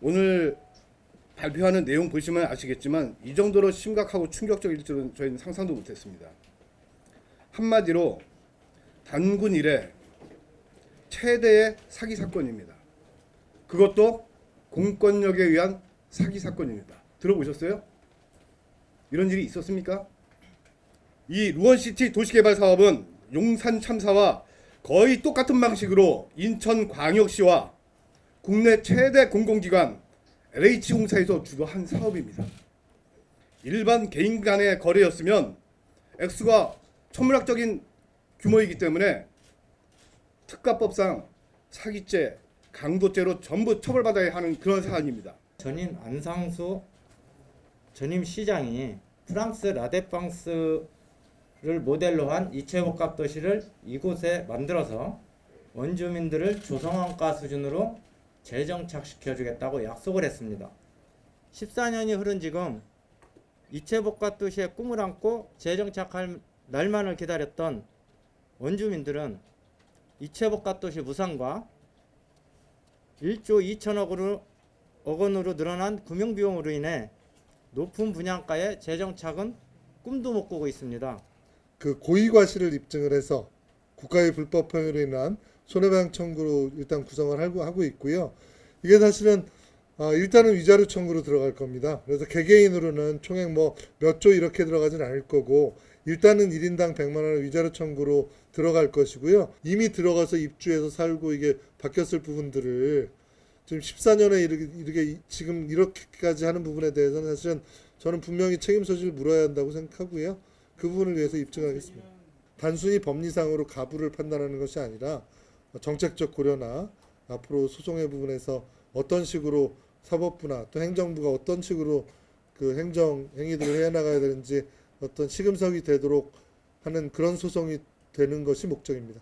오늘 발표하는 내용 보시면 아시겠지만 이 정도로 심각하고 충격적일 줄은 저희는 상상도 못했습니다. 한마디로 단군 이래 최대의 사기 사건입니다. 그것도 공권력에 의한 사기 사건입니다. 들어보셨어요? 이런 일이 있었습니까? 이 루원시티 도시개발 사업은 용산 참사와 거의 똑같은 방식으로 인천광역시와 국내 최대 공공기관 LH공사에서 주도한 사업입니다. 일반 개인 간의 거래였으면 액수가 천문학적인 규모이기 때문에 특가법상 사기죄, 강도죄로 전부 처벌받아야 하는 그런 사안입니다. 전임 안상수 전임 시장이 프랑스 라데팡스를 모델로 한 이체복합 도시를 이곳에 만들어서 원주민들을 조성원가 수준으로 재정착시켜 주겠다고 약속을 했습니다. 14년이 흐른 지금 이체복합 도시의 꿈을 안고 재정착할 날만을 기다렸던 원주민들은 이체복합 도시 무상과 1조 2천억으로 억 원으로 늘어난 금융 비용으로 인해 높은 분양가의 재정착은 꿈도 못 꾸고 있습니다. 그 고의과실을 입증을 해서 국가의 불법 행위로 인한 손해배상 청구로 일단 구성을 하고 있고요. 이게 사실은 어, 일단은 위자료 청구로 들어갈 겁니다. 그래서 개개인으로는 총액 뭐 몇 조 이렇게 들어가진 않을 거고 일단은 1인당 100만 원의 위자료 청구로 들어갈 것이고요. 이미 들어가서 입주해서 살고 이게 바뀌었을 부분들을 지금 14년에 이르게, 이르게 이- 지금 이렇게까지 하는 부분에 대해서는 사실은 저는 분명히 책임 소지를 물어야 한다고 생각하고요. 그 부분을 위해서 입증하겠습니다. 단순히 법리상으로 가부를 판단하는 것이 아니라 정책적 고려나 앞으로 소송의 부분에서 어떤 식으로 사법부나 또 행정부가 어떤 식으로 그 행정 행위들을 해 나가야 되는지 어떤 시금석이 되도록 하는 그런 소송이 되는 것이 목적입니다.